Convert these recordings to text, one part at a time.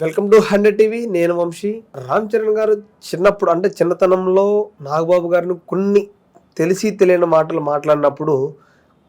Welcome to hundred TV. నేను వంశీ. రామ్ చరణ్ గారు చిన్నప్పుడు అంటే చిన్నతనంలో నాగబాబు గారిని కొన్ని తెలిసి తెలియని మాటలు మాట్లాడినప్పుడు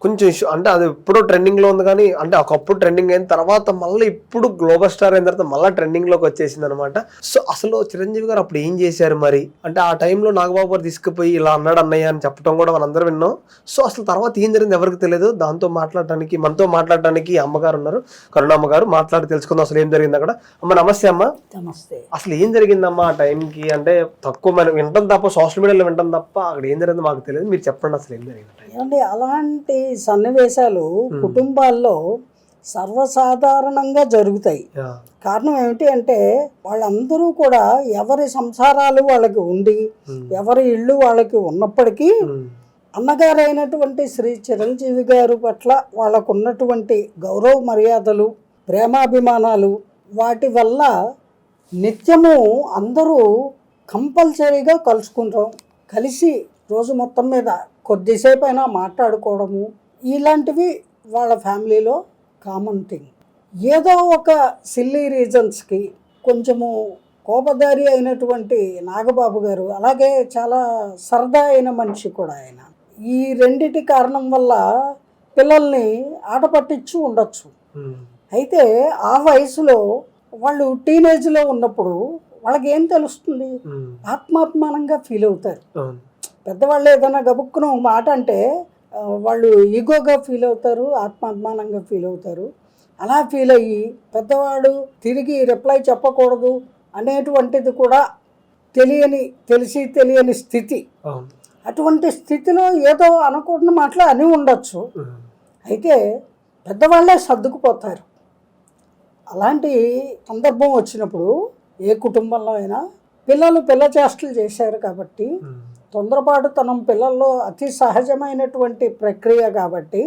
కొంచెం ఇష్యూ అంటే అది ఎప్పుడో ట్రెండింగ్లో ఉంది కానీ అంటే ఒకప్పుడు ట్రెండింగ్ అయిన తర్వాత మళ్ళీ ఇప్పుడు గ్లోబల్ స్టార్ అయిన తర్వాత మళ్ళీ ట్రెండింగ్లోకి వచ్చేసింది అనమాట సో అసలు చిరంజీవి గారు అప్పుడు ఏం చేశారు మరి? అంటే ఆ టైంలో నాగబాబు గారు తీసుకుపోయి ఇలా అన్నాడు అన్నయ్య అని చెప్పడం కూడా మనందరం విన్నాం. సో అసలు తర్వాత ఏం జరిగింది ఎవరికి తెలియదు. దాంతో మాట్లాడటానికి మనతో మాట్లాడటానికి అమ్మగారు ఉన్నారు. కరుణమ్మ గారు మాట్లాడి తెలుసుకుందాం అసలు ఏం జరిగింది అక్కడ. అమ్మ నమస్తే అమ్మ. నమస్తే. అసలు ఏం జరిగిందమ్మా ఆ టైంకి అంటే తక్కువ మనం వింటాం తప్ప సోషల్ మీడియాలో వింటాం తప్ప అక్కడ ఏం జరిగిందో మాకు తెలియదు. మీరు చెప్పండి అసలు ఏం జరిగింది అలాంటి సన్నివేశాలు కుటుంబాల్లో సర్వసాధారణంగా జరుగుతాయి. కారణం ఏమిటి అంటే వాళ్ళందరూ కూడా ఎవరి సంసారాలు వాళ్ళకి ఉండి. ఎవరి ఇళ్ళు వాళ్ళకి ఉన్నప్పటికీ. అన్నగారైనటువంటి శ్రీ చిరంజీవి గారు పట్ల వాళ్ళకు ఉన్నటువంటి గౌరవ మర్యాదలు ప్రేమాభిమానాలు వాటి వల్ల నిత్యము అందరూ కంపల్సరీగా కలుసుకుంటాం కలిసి రోజు మొత్తం మీద కొద్దిసేపు అయినా మాట్లాడుకోవడము ఇలాంటివి వాళ్ళ ఫ్యామిలీలో కామన్ థింగ్ ఏదో ఒక సిల్లీ రీజన్స్కి కొంచెము కోపదారి అయినటువంటి నాగబాబు గారు అలాగే చాలా సరదా అయిన మనిషి కూడా ఆయన ఈ రెండిటి కారణం వల్ల పిల్లల్ని ఆట పట్టించి ఉండొచ్చు. అయితే ఆ వయసులో వాళ్ళు టీనేజ్లో ఉన్నప్పుడు వాళ్ళకి ఏం తెలుస్తుంది ఉమ్. ఆత్మాత్మానంగా ఫీల్ అవుతారు. పెద్దవాళ్ళు ఏదైనా గబుక్కున మాట అంటే వాళ్ళు ఈగోగా ఫీల్ అవుతారు ఆత్మాభిమానంగా ఫీల్ అవుతారు అలా ఫీల్ అయ్యి పెద్దవాడు తిరిగి రిప్లై చెప్పకూడదు అనేటువంటిది కూడా తెలియని తెలిసి తెలియని స్థితి. అటువంటి స్థితిలో ఏదో అనకూడని మాటలు అని ఉండొచ్చు. అయితే పెద్దవాళ్ళే సర్దుకుపోతారు అలాంటి సందర్భం వచ్చినప్పుడు ఏ కుటుంబంలో అయినా పిల్లలు పిల్ల చేష్టలు చేశారు కాబట్టి. తొందరపాటు తనం పిల్లల్లో అతి సహజమైనటువంటి ప్రక్రియ కాబట్టి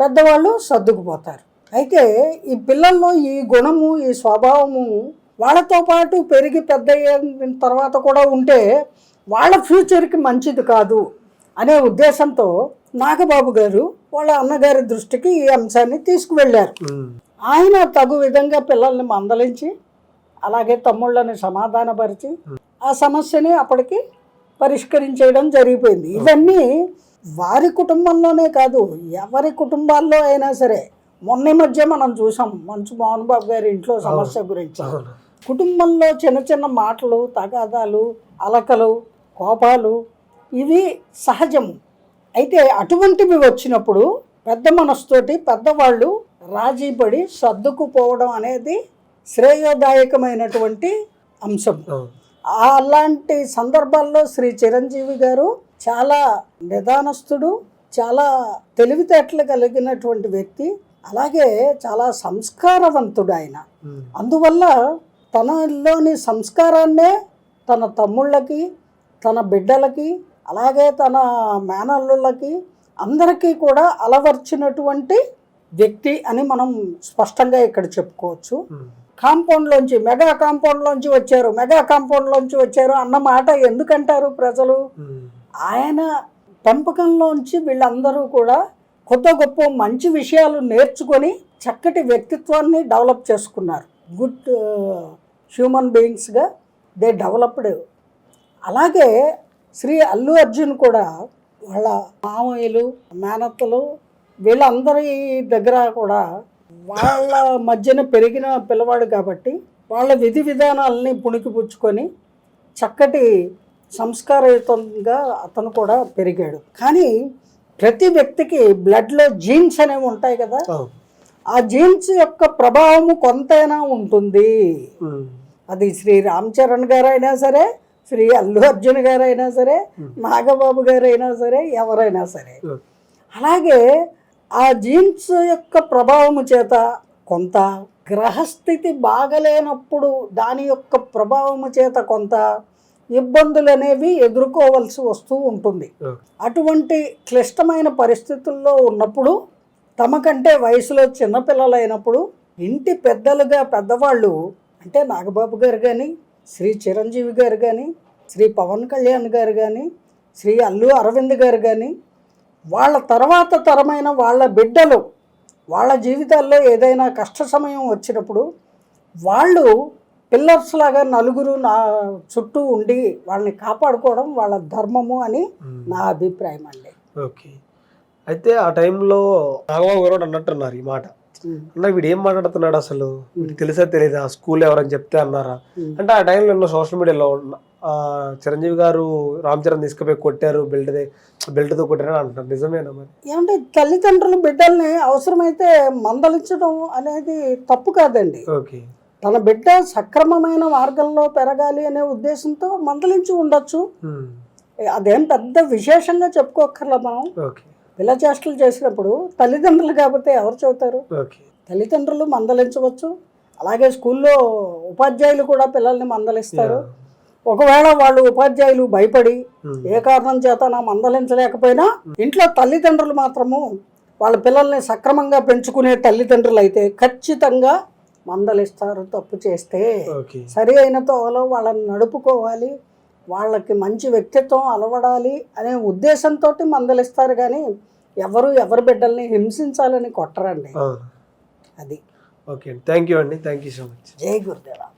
పెద్దవాళ్ళు సర్దుకుపోతారు. అయితే ఈ పిల్లల్లో ఈ గుణము ఈ స్వభావము వాళ్ళతో పాటు పెరిగి పెద్ద తర్వాత కూడా ఉంటే వాళ్ళ ఫ్యూచర్కి మంచిది కాదు అనే ఉద్దేశంతో నాగబాబు గారు వాళ్ళ అన్నగారి దృష్టికి ఈ అంశాన్ని తీసుకువెళ్ళారు. ఆయన తగు విధంగా పిల్లల్ని మందలించి అలాగే తమ్ముళ్ళని సమాధానపరిచి ఆ సమస్యని అప్పటికి పరిష్కరించేయడం జరిగిపోయింది. ఇవన్నీ వారి కుటుంబంలోనే కాదు ఎవరి కుటుంబాల్లో అయినా సరే. మొన్న మధ్య మనం చూసాం మంచు మోహన్ బాబు గారి ఇంట్లో సమస్య గురించి. కుటుంబంలో చిన్న చిన్న మాటలు తగాదాలు అలకలు కోపాలు ఇవి సహజము. అయితే అటువంటివి వచ్చినప్పుడు పెద్ద మనసుతోటి పెద్దవాళ్ళు రాజీ పడి సర్దుకుపోవడం అనేది శ్రేయోదాయకమైనటువంటి అంశం. అలాంటి సందర్భాల్లో శ్రీ చిరంజీవి గారు చాలా నిదానస్తుడు చాలా తెలివితేటలు కలిగినటువంటి వ్యక్తి అలాగే చాలా సంస్కారవంతుడు ఆయన. అందువల్ల తనలోని సంస్కారాన్నే తన తమ్ముళ్ళకి తన బిడ్డలకి అలాగే తన మేనల్లుళ్ళకి అందరికీ కూడా అలవర్చినటువంటి వ్యక్తి అని మనం స్పష్టంగా ఇక్కడ చెప్పుకోవచ్చు. కాంపౌండ్లోంచి మెగా కాంపౌండ్లోంచి వచ్చారు మెగా కాంపౌండ్లోంచి వచ్చారు అన్న మాట ఎందుకంటారు ప్రజలు? ఉమ్. ఆయన పెంపకంలోంచి వీళ్ళందరూ కూడా కొత్త గొప్ప మంచి విషయాలు నేర్చుకొని చక్కటి వ్యక్తిత్వాన్ని డెవలప్ చేసుకున్నారు. గుడ్ హ్యూమన్ బీయింగ్స్గా దే డెవలప్డ్. అలాగే శ్రీ అల్లు అర్జున్ కూడా వాళ్ళ మామయ్యలు మేనత్తలు వీళ్ళందరి దగ్గర కూడా వాళ్ళ మధ్యన పెరిగిన పిల్లవాడు కాబట్టి వాళ్ళ విధి విధానాలని పుణికిపుచ్చుకొని చక్కటి సంస్కారయుతంగా అతను కూడా పెరిగాడు కానీ ప్రతి వ్యక్తికి బ్లడ్లో జీన్స్ అనేవి ఉంటాయి కదా. ఆ జీన్స్ యొక్క ప్రభావము కొంతైనా ఉంటుంది. అది శ్రీ రామ్ చరణ్ గారు అయినా సరే శ్రీ అల్లు అర్జున్ గారు అయినా సరే నాగబాబు గారు అయినా సరే ఎవరైనా సరే. అలాగే ఆ జీన్స్ యొక్క ప్రభావము చేత కొంత గ్రహస్థితి బాగలేనప్పుడు దాని యొక్క ప్రభావము చేత కొంత ఇబ్బందులు అనేవి ఎదుర్కోవలసి వస్తూ ఉంటుంది. అటువంటి క్లిష్టమైన పరిస్థితుల్లో ఉన్నప్పుడు తమకంటే వయసులో చిన్నపిల్లలైనప్పుడు ఇంటి పెద్దలుగా పెద్దవాళ్ళు అంటే నాగబాబు గారు కానీ శ్రీ చిరంజీవి గారు కానీ శ్రీ పవన్ కళ్యాణ్ గారు కానీ శ్రీ అల్లు అరవింద్ గారు కానీ వాళ్ళ తర్వాత తరమైన వాళ్ళ బిడ్డలు వాళ్ళ జీవితాల్లో ఏదైనా కష్ట సమయం వచ్చినప్పుడు వాళ్ళు పిల్లర్స్ లాగా నలుగురు నా చుట్టూ ఉండి వాళ్ళని కాపాడుకోవడం వాళ్ళ ధర్మము అని. నా అభిప్రాయం అండి. ఓకే. అయితే ఆ టైంలో నాగబాబు గారు అన్నట్టున్నారు ఈ మాట. అన్న వీడు ఏం మాట్లాడుతున్నాడు అసలు? తెలుసా తెలియదా స్కూల్ ఎవరని చెప్తే అన్నారా. అంటే ఆ టైంలో ఎన్నో సోషల్ మీడియాలో చిరంజీవి గారు రామ్ చరణ్ తీసుకుపోయి కొట్టారు బెల్ట్ బెల్ట్తో కొట్టారు అని అంటున్నారు. నిజమేనా మరి? ఏమంటే తల్లిదండ్రులు బిడ్డల్ని అవసరమైతే మందలించడం అనేది తప్పు కాదండి. ఓకే. తన బిడ్డ సక్రమమైన మార్గంలో పెరగాలి అనే ఉద్దేశంతో మందలించి ఉండొచ్చు. అదేం పెద్ద విశేషంగా చెప్పుకోక్కర్లా మనం. పిల్ల చేష్టలు చేసినప్పుడు తల్లిదండ్రులు కాకపోతే ఎవరు ఓకే. తల్లిదండ్రులు మందలించవచ్చు. అలాగే స్కూల్లో ఉపాధ్యాయులు కూడా పిల్లల్ని మందలిస్తారు. ఒకవేళ వాళ్ళు ఉపాధ్యాయులు భయపడి. ఏ కారణం చేత నా మందలించలేకపోయినా ఇంట్లో తల్లిదండ్రులు మాత్రము వాళ్ళ పిల్లల్ని సక్రమంగా పెంచుకునే తల్లిదండ్రులు అయితే ఖచ్చితంగా మందలిస్తారు తప్పు చేస్తే. ఓకే. సరి అయిన తోవలో వాళ్ళని నడుపుకోవాలి వాళ్ళకి మంచి వ్యక్తిత్వం అలవడాలి అనే ఉద్దేశంతో మందలిస్తారు కానీ ఎవరు ఎవరి బిడ్డల్ని హింసించాలని కొట్టరండి. అది. ఓకే అండి. థ్యాంక్ యూ అండి. Thank you so much. జై గురుదేవ్.